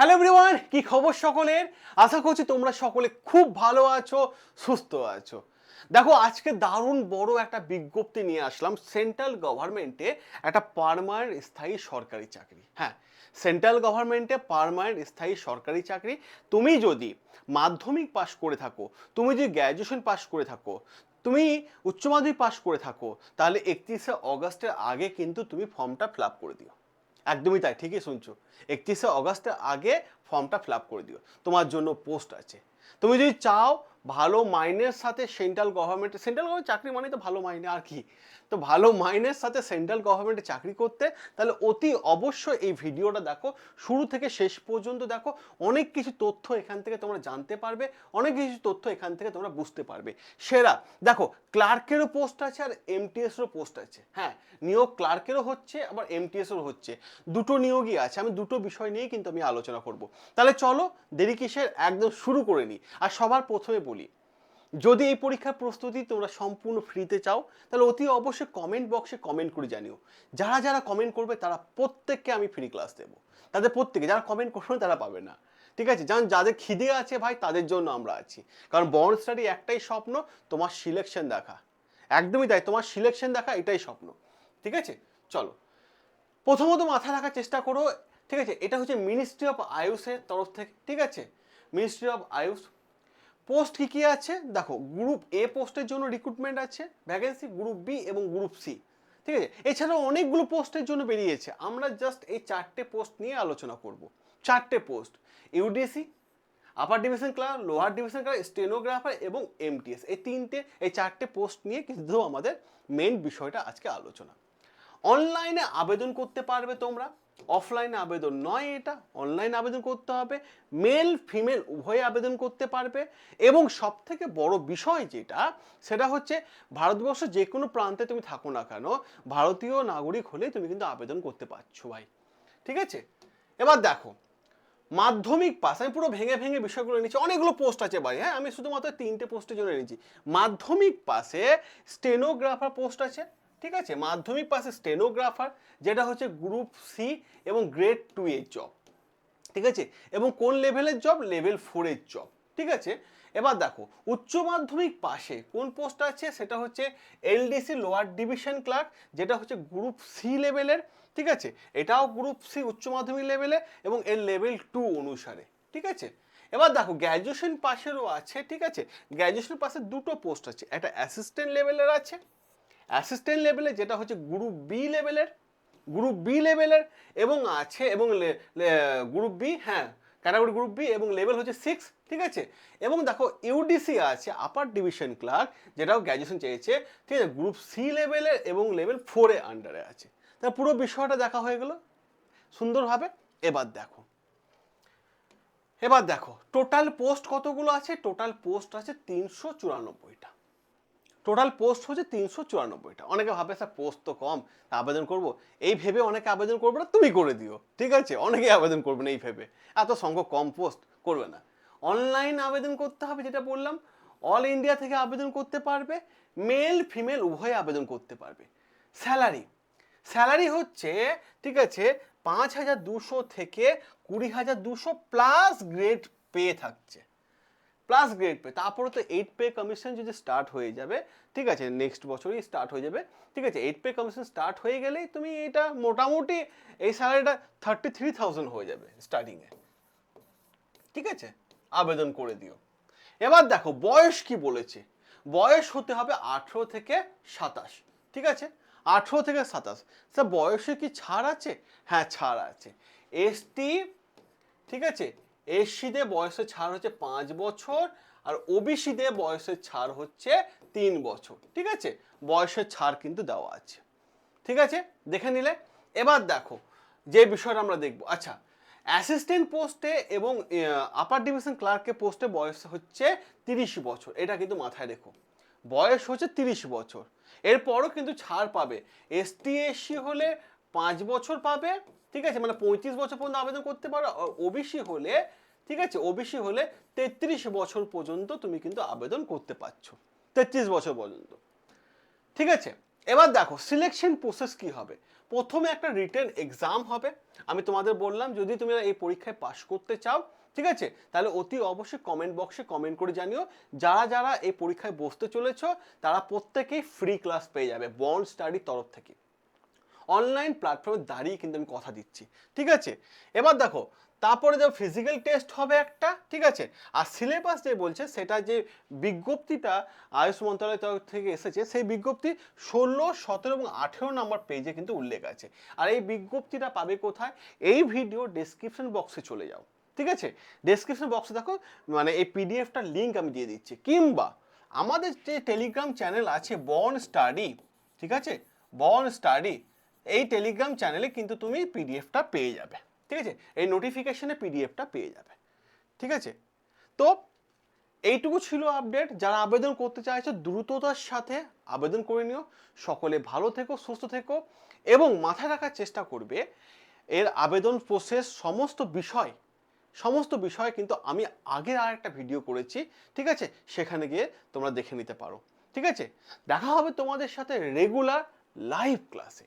Hello everyone কি খবর সকলের? আশা করছি তোমরা সকলে খুব ভালো আছো, সুস্থ আছো। দেখো, আজকে দারুণ বড় একটা বিজ্ঞপ্তি নিয়ে আসলাম। সেন্ট্রাল গভর্নমেন্টে একটা পারমানেন্ট স্থায়ী সরকারি চাকরি। হ্যাঁ সেন্ট্রাল গভর্নমেন্টে পারমানেন্ট স্থায়ী সরকারি চাকরি। তুমি যদি মাধ্যমিক পাশ করে থাকো, তুমি যদি গ্র্যাজুয়েশন পাশ করে থাকো, তুমি উচ্চ মাধ্যমিক পাশ করে থাকো, তাহলে একত্রিশে অগস্টের আগে কিন্তু তুমি ফর্মটা ফিল আপ করে দিও। একদমই তাই, ঠিকই শুনছো। একত্রিশে অগস্টের আগে ফর্মটা ফিল করে দিও। তোমার জন্য পোস্ট আছে। তুমি যদি চাও ভালো মাইনের সাথে সেন্ট্রাল গভর্নমেন্টে, সেন্ট্রাল গভর্নমেন্ট চাকরি মানে তো ভালো মাইনে, আর কি? তো ভালো মাইনের সাথে সেন্ট্রাল গভর্নমেন্টে চাকরি করতে তাহলে অতি অবশ্যই এই ভিডিওটা দেখো, শুরু থেকে শেষ পর্যন্ত দেখো, অনেক কিছু তথ্য এখান থেকে তোমরা জানতে পারবে, অনেক কিছু তথ্য এখান থেকে তোমরা বুঝতে পারবে। সেরা, দেখো, ক্লার্কেরও পোস্ট আছে আর এমটিএসেরও পোস্ট আছে। হ্যাঁ নিয়োগ ক্লার্কেরও হচ্ছে, আবার এমটিএসেরও হচ্ছে। দুটো নিয়োগই আছে, আমি দুটো বিষয় নিয়েই কিন্তু আমি আলোচনা করব। তাহলে চলো, দেরি কিসের? একদম শুরু করে নিই। আর সবার প্রথমে বলি। যদি এই পরীক্ষার প্রস্তুতি তোমরা সম্পূর্ণ ফ্রিতে চাও, তাহলে অতি অবশ্যই কমেন্ট বক্সে কমেন্ট করে জানিও। যারা যারা কমেন্ট করবে, তারা প্রত্যেককে আমি ফ্রি ক্লাস দেবো। তাদের প্রত্যেকে, যারা কমেন্ট করবে, তারা পাবে না। ঠিক আছে? যান, যাদের খিদে আছে ভাই, তাদের জন্য আমরা আছি। কারণ বর্ন স্টাডি একটাই স্বপ্ন, তোমার সিলেকশন দেখা। একদমই তাই, তোমার সিলেকশন দেখা, এটাই স্বপ্ন। ঠিক আছে? চলো। প্রথমত মাথায় রাখার চেষ্টা করো। ঠিক আছে? এটা হচ্ছে মিনিস্ট্রি অফ আয়ুষের তরফ থেকে। ঠিক আছে? মিনিস্ট্রি অফ আয়ুষ পোস্ট কী কী আছে? দেখো গ্রুপ এ পোস্টের জন্য রিক্রুটমেন্ট আছে ভ্যাকেন্সি গ্রুপ বি এবং গ্রুপ সি ঠিক আছে? এছাড়াও অনেকগুলো পোস্টের জন্য বেরিয়েছে। আমরা জাস্ট এই চারটে পোস্ট নিয়ে আলোচনা করব। চারটে post UDC upper division class lower division class stenographer এবং এমটিএস এই তিনটে, এই চারটে পোস্ট নিয়ে কিন্তু আমাদের মেন বিষয়টা আজকে আলোচনা। অনলাইনে আবেদন করতে পারবে তোমরা। অফলাইনে আবেদন নয় এটা অনলাইন আবেদন করতে হবে। মেল ফিমেল উভয়ে আবেদন করতে পারবে। এবং সব থেকে বড় বিষয় যেটা, সেটা হচ্ছে ভারতবর্ষ যে কোনো প্রান্তে তুমি থাকো না কেন, ভারতীয় নাগরিক হলে তুমি কিন্তু আবেদন করতে পারছ ভাই। ঠিক আছে? এবার দেখো, মাধ্যমিক পাস আমি পুরো ভেঙে ভেঙে বিষয়গুলো নিচ্ছি অনেকগুলো পোস্ট আছে ভাই হ্যাঁ? আমি শুধুমাত্র তিনটে পোস্টের জন্য নিচ্ছি মাধ্যমিক পাশে স্টেনোগ্রাফার পোস্ট আছে ঠিক আছে? মাধ্যমিক পাশে স্টেনোগ্রাফার যেটা হচ্ছে গ্রুপ সি এবং গ্রেড টু এর জব ঠিক আছে? এবং কোন লেভেলের জব লেভেল ফোরের জব ঠিক আছে? এবার দেখো, উচ্চ মাধ্যমিক পাশে কোন পোস্ট আছে? সেটা হচ্ছে এলডিসি লোয়ার ডিভিশন ক্লার্ক যেটা হচ্ছে গ্রুপ সি লেভেলের ঠিক আছে? এটাও গ্রুপ সি উচ্চ মাধ্যমিক লেভেলে এবং এর লেভেল টু অনুসারে। ঠিক আছে? এবার দেখো গ্র্যাজুয়েশন পাশেরও আছে। ঠিক আছে? গ্র্যাজুয়েশন পাশে দুটো পোস্ট আছে। একটা অ্যাসিস্ট্যান্ট লেভেলের আছে অ্যাসিস্ট্যান্ট লেভেলে যেটা হচ্ছে গ্রুপ বি লেভেলের গ্রুপ বি লেভেলের এবং আছে, এবং গ্রুপ বি হ্যাঁ ক্যাটাগরি গ্রুপ বি এবং লেভেল হচ্ছে সিক্স ঠিক আছে? এবং দেখো ইউডিসি আছে আপার ডিভিশন ক্লার্ক যেটাও গ্র্যাজুয়েশন চেয়েছে, ঠিক আছে? গ্রুপ সি লেভেলের এবং লেভেল ফোরে আন্ডারে আছে। তা পুরো বিষয়টা দেখা হয়ে গেল। সুন্দরভাবে, এবার দেখো। এবার দেখো টোটাল পোস্ট কতগুলো আছে? টোটাল পোস্ট আছে তিনশো চুরানব্বইটা। টোটাল পোস্ট হচ্ছে তিনশো চুরানব্বইটা। অনেকে ভাবে, স্যার পোস্ট তো কম আবেদন করব। এই ভেবে অনেকে আবেদন করবে না, তুমি করে দিও। ঠিক আছে? অনেকে আবেদন করবে না এই ভেবে। এত সংখ্যক কম পোস্ট করবে না। অনলাইন আবেদন করতে হবে, যেটা বললাম অল ইন্ডিয়া থেকে আবেদন করতে পারবে মেল ফিমেল উভয়ে আবেদন করতে পারবে। স্যালারি স্যালারি হচ্ছে, ঠিক আছে, পাঁচ হাজার দুশো থেকে কুড়ি হাজার দুশো প্লাস গ্রেড পেয়ে থাকছে। প্লাস গ্রেড পে তারপরে তো এইট পে কমিশন যদি স্টার্ট হয়ে যাবে, ঠিক আছে নেক্সট বছরই স্টার্ট হয়ে যাবে, ঠিক আছে এইট পে কমিশন স্টার্ট হয়ে গেলেই তুমি এটা মোটামুটি এই স্যালারিটা থার্টি থ্রি থাউজেন্ড হয়ে যাবে স্টার্টিংয়ে ঠিক আছে? আবেদন করে দিও। এবার দেখো, বয়স কি বলেছে? বয়স হতে হবে আঠেরো থেকে সাতাশ। ঠিক আছে? আঠেরো থেকে সাতাশ। স্যার বয়সে কি ছাড় আছে? হ্যাঁ ছাড় আছে। এসটি ঠিক আছে এসসিদের বয়সের ছাড় হচ্ছে পাঁচ বছর আর ওবিসিদের বয়সের ছাড় হচ্ছে তিন বছর, ঠিক আছে? বয়সের ছাড় কিন্তু দেওয়া আছে, ঠিক আছে? দেখে নিলে? এবার দেখো, যে বিষয়টা আমরা দেখব। আচ্ছা অ্যাসিস্ট্যান্ট পোস্টে এবং আপার ডিভিশন ক্লার্কের পোস্টে বয়স হচ্ছে তিরিশ বছর, এটা কিন্তু মাথায় রেখো। বয়স হচ্ছে তিরিশ বছর, এরপরও কিন্তু ছাড় পাবে। এসটি, এসসি হলে পাঁচ বছর পাবে, ঠিক আছে? মানে পঁয়ত্রিশ বছর পর্যন্ত আবেদন করতে পারো। ওবিসি হলে, ঠিক আছে? ওবিসি হলে তেত্রিশ বছর পর্যন্ত তুমি কিন্তু আবেদন করতে পারছ। তেত্রিশ বছর পর্যন্ত। ঠিক আছে? এবার দেখো সিলেকশন প্রসেস কি হবে? প্রথমে একটা রিটেন এক্সাম হবে। আমি তোমাদের বললাম, যদি তুমি এই পরীক্ষায় পাশ করতে চাও, ঠিক আছে? তাহলে অতি অবশ্যই কমেন্ট বক্সে কমেন্ট করে জানিও। যারা যারা এই পরীক্ষায় বসতে চলেছ, তারা প্রত্যেকেই ফ্রি ক্লাস পেয়ে যাবে বন্ড স্টাডির তরফ থেকে। অনলাইন প্ল্যাটফর্মে দাঁড়িয়ে কিন্তু আমি কথা দিচ্ছি, ঠিক আছে? এবার দেখো, তারপরে যে ফিজিক্যাল টেস্ট হবে একটা, ঠিক আছে? আর সিলেবাস যে বলছে, সেটা যে বিজ্ঞপ্তিটা আয়ুষ মন্ত্রণালয় তরফ থেকে এসেছে, সেই বিজ্ঞপ্তি ষোলো, সতেরো এবং আঠেরো নম্বর পেজে কিন্তু উল্লেখ আছে। আর এই বিজ্ঞপ্তিটা পাবে কোথায়? এই ভিডিও ডেসক্রিপশন বক্সে চলে যাও, ঠিক আছে? ডেসক্রিপশন বক্সে দেখো মানে এই পিডিএফটার লিঙ্ক আমি দিয়ে দিচ্ছি। কিংবা আমাদের যে টেলিগ্রাম চ্যানেল আছে বন স্টাডি ঠিক আছে? বন স্টাডি এই টেলিগ্রাম চ্যানেলে কিন্তু তুমি পিডিএফটা পেয়ে যাবে, ঠিক আছে? এই নোটিফিকেশনে পিডিএফটা পেয়ে যাবে, ঠিক আছে? তো এইটুকু ছিল আপডেট যারা আবেদন করতে চাইছো, দ্রুততার সাথে আবেদন করে নিও। সকলে ভালো থেকো, সুস্থ থেকো এবং মাথায় রাখার চেষ্টা করবে। এর আবেদন প্রসেস সমস্ত বিষয় সমস্ত বিষয় কিন্তু আমি আগের আর একটা ভিডিও করেছি, ঠিক আছে? সেখানে গিয়ে তোমরা দেখে নিতে পারো, ঠিক আছে? দেখা হবে তোমাদের সাথে রেগুলার লাইভ ক্লাসে